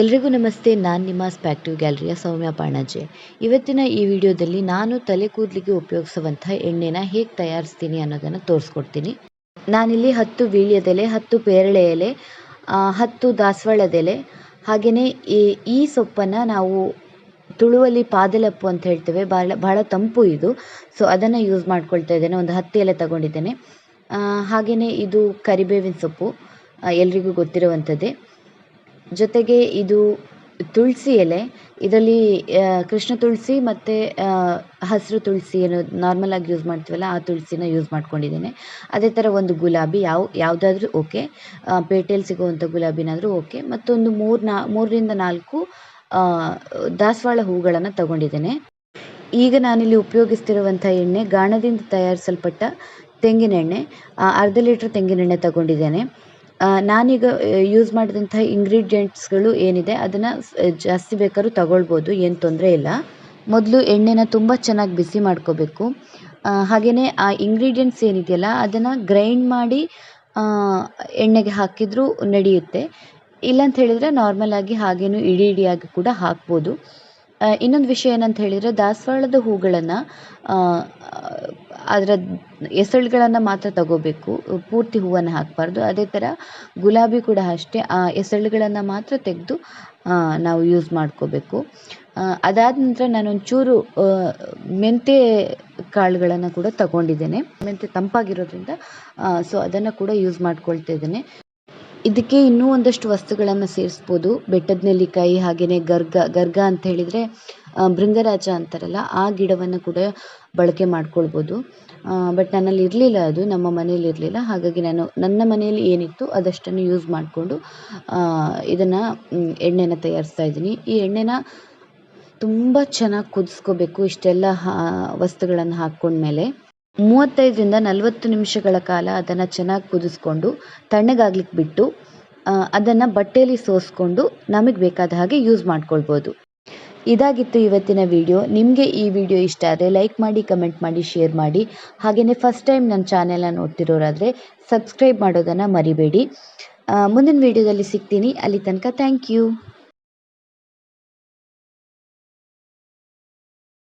ಎಲ್ರಿಗೂ ನಮಸ್ತೆ, ನಾನು ನಿಮ್ಮ ಸ್ಪ್ಯಾಕ್ಟಿವ್ ಗ್ಯಾಲರಿಯ ಸೌಮ್ಯ ಪಾಣಾಜೆ. ಇವತ್ತಿನ ಈ ವಿಡಿಯೋದಲ್ಲಿ ನಾನು ತಲೆ ಕೂದಲಿಗೆ ಉಪಯೋಗಿಸುವಂಥ ಎಣ್ಣೆನ ಹೇಗೆ ತಯಾರಿಸ್ತೀನಿ ಅನ್ನೋದನ್ನು ತೋರಿಸ್ಕೊಡ್ತೀನಿ. ನಾನಿಲ್ಲಿ ಹತ್ತು ವೀಳ್ಯದೆಲೆ ಹತ್ತು ಪೇರಳೆ ಎಲೆ ಹತ್ತು ದಾಸವಾಳದೆಲೆ ಹಾಗೆಯೇ ಈ ಈ ಸೊಪ್ಪನ್ನು ನಾವು ತುಳುವಲ್ಲಿ ಪಾದಲಪ್ಪು ಅಂತ ಹೇಳ್ತೇವೆ. ಭಾಳ ಭಾಳ ತಂಪು ಇದು. ಸೊ ಅದನ್ನು ಯೂಸ್ ಮಾಡ್ಕೊಳ್ತಾ ಇದ್ದೇನೆ. ಒಂದು ಹತ್ತು ಎಲೆ ತಗೊಂಡಿದ್ದೇನೆ ಹಾಗೆಯೇ ಇದು ಕರಿಬೇವಿನ ಸೊಪ್ಪು. ಎಲ್ರಿಗೂ ಗೊತ್ತಿರುವಂಥದ್ದೇ ಜೊತೆಗೆ ಇದು ತುಳಸಿ ಎಲೆ. ಇದರಲ್ಲಿ ಕೃಷ್ಣ ತುಳಸಿ ಮತ್ತು ಹಸಿರು ತುಳಸಿ ಏನು ನಾರ್ಮಲ್ ಆಗಿ ಯೂಸ್ ಮಾಡ್ತೀವಲ್ಲ, ಆ ತುಳಸಿನ ಯೂಸ್ ಮಾಡ್ಕೊಂಡಿದ್ದೇನೆ. ಅದೇ ಥರ ಒಂದು ಗುಲಾಬಿ, ಯಾವ, ಯಾವುದಾದ್ರೂ ಓಕೆ ಪೇಟೆಯಲ್ಲಿ ಸಿಗುವಂಥ ಗುಲಾಬಿನಾದರೂ ಓಕೆ ಮತ್ತೊಂದು ಮೂರು ನಾ ಮೂರರಿಂದ ನಾಲ್ಕು ದಾಸವಾಳ ಹೂಗಳನ್ನು ತಗೊಂಡಿದ್ದೇನೆ. ಈಗ ನಾನಿಲ್ಲಿ ಉಪಯೋಗಿಸ್ತಿರುವಂಥ ಎಣ್ಣೆ ಗಾಣದಿಂದ ತಯಾರಿಸಲ್ಪಟ್ಟ ತೆಂಗಿನೆಣ್ಣೆ ಅರ್ಧ ಲೀಟ್ರ್ ತೆಂಗಿನೆಣ್ಣೆ ತಗೊಂಡಿದ್ದೇನೆ. ನಾನೀಗ ಯೂಸ್ ಮಾಡಿದಂಥ ಇಂಗ್ರೀಡಿಯೆಂಟ್ಸ್ಗಳು ಏನಿದೆ ಅದನ್ನು ಜಾಸ್ತಿ ಬೇಕಾದ್ರೂ ತಗೊಳ್ಬೋದು, ಏನು ತೊಂದರೆ ಇಲ್ಲ. ಮೊದಲು ಎಣ್ಣೆನ ತುಂಬ ಚೆನ್ನಾಗಿ ಬಿಸಿ ಮಾಡ್ಕೋಬೇಕು. ಹಾಗೆಯೇ ಆ ಇಂಗ್ರೀಡಿಯೆಂಟ್ಸ್ ಏನಿದೆಯಲ್ಲ, ಅದನ್ನು ಗ್ರೈಂಡ್ ಮಾಡಿ ಎಣ್ಣೆಗೆ ಹಾಕಿದರೂ ನಡೆಯುತ್ತೆ. ಇಲ್ಲಂತ ಹೇಳಿದ್ರೆ ನಾರ್ಮಲ್ ಆಗಿ ಹಾಗೇನು ಇಡಿ ಇಡಿಯಾಗಿ ಕೂಡ ಹಾಕ್ಬೋದು. ಇನ್ನೊಂದು ವಿಷಯ ಏನಂತ ಹೇಳಿದರೆ ದಾಸವಾಳದ ಹೂಗಳನ್ನು ಅದರ ಎಸಳುಗಳನ್ನು ಮಾತ್ರ ತಗೋಬೇಕು. ಪೂರ್ತಿ ಹೂವನ್ನು ಹಾಕಬಾರ್ದು. ಅದೇ ಥರ ಗುಲಾಬಿ ಕೂಡ ಅಷ್ಟೇ, ಆ ಎಸಳುಗಳನ್ನು ಮಾತ್ರ ತೆಗೆದು ನಾವು ಯೂಸ್ ಮಾಡ್ಕೋಬೇಕು. ಅದಾದ ನಂತರ ನಾನು ಒಂಚೂರು ಮೆಂತ್ಯ ಕಾಳುಗಳನ್ನು ಕೂಡ ತಗೊಂಡಿದ್ದೇನೆ. ಮೆಂತೆ ತಂಪಾಗಿರೋದ್ರಿಂದ ಸೊ ಅದನ್ನು ಕೂಡ ಯೂಸ್ ಮಾಡ್ಕೊಳ್ತಾ ಇದ್ದೇನೆ. ಇದಕ್ಕೆ ಇನ್ನೂ ಒಂದಷ್ಟು ವಸ್ತುಗಳನ್ನು ಸೇರಿಸ್ಬೋದು. ಬೆಟ್ಟದ ನೆಲ್ಲಿಕಾಯಿ ಹಾಗೆಯೇ ಗರ್ಗ ಗರ್ಗ ಅಂತ ಹೇಳಿದರೆ ಭೃಂಗರಾಜ ಅಂತಾರಲ್ಲ, ಆ ಗಿಡವನ್ನು ಕೂಡ ಬಳಕೆ ಮಾಡ್ಕೊಳ್ಬೋದು. ಬಟ್ ನನ್ನಲ್ಲಿ ಇರಲಿಲ್ಲ ಅದು, ನಮ್ಮ ಮನೆಯಲ್ಲಿ ಇರಲಿಲ್ಲ. ಹಾಗಾಗಿ ನಾನು ನನ್ನ ಮನೆಯಲ್ಲಿ ಏನಿತ್ತು ಅದಷ್ಟನ್ನು ಯೂಸ್ ಮಾಡಿಕೊಂಡು ಇದನ್ನು ಎಣ್ಣೆನ ತಯಾರಿಸ್ತಾ ಇದ್ದೀನಿ. ಈ ಎಣ್ಣೆನ ತುಂಬ ಚೆನ್ನಾಗಿ ಕುದಿಸ್ಕೋಬೇಕು ಇಷ್ಟೆಲ್ಲ ವಸ್ತುಗಳನ್ನು ಹಾಕ್ಕೊಂಡ್ಮೇಲೆ. ಮೂವತ್ತೈದರಿಂದ ನಲವತ್ತು ನಿಮಿಷಗಳ ಕಾಲ ಅದನ್ನು ಚೆನ್ನಾಗಿ ಕುದಿಸ್ಕೊಂಡು ತಣ್ಣಗಾಗ್ಲಿಕ್ಕೆ ಬಿಟ್ಟು ಅದನ್ನು ಬಟ್ಟೆಯಲ್ಲಿ ಸೋಸ್ಕೊಂಡು ನಮಗೆ ಬೇಕಾದ ಹಾಗೆ ಯೂಸ್ ಮಾಡ್ಕೊಳ್ಬೋದು. ಇದಾಗಿತ್ತು ಇವತ್ತಿನ ವಿಡಿಯೋ. ನಿಮಗೆ ಈ ವಿಡಿಯೋ ಇಷ್ಟ ಆದರೆ ಲೈಕ್ ಮಾಡಿ, ಕಮೆಂಟ್ ಮಾಡಿ, ಶೇರ್ ಮಾಡಿ. ಹಾಗೆಯೇ ಫಸ್ಟ್ ಟೈಮ್ ನನ್ನ ಚಾನೆಲ್ನ ನೋಡ್ತಿರೋರಾದರೆ ಸಬ್ಸ್ಕ್ರೈಬ್ ಮಾಡೋದನ್ನು ಮರಿಬೇಡಿ. ಮುಂದಿನ ವಿಡಿಯೋದಲ್ಲಿ ಸಿಗ್ತೀನಿ. ಅಲ್ಲಿ ತನಕ ಥ್ಯಾಂಕ್ ಯು.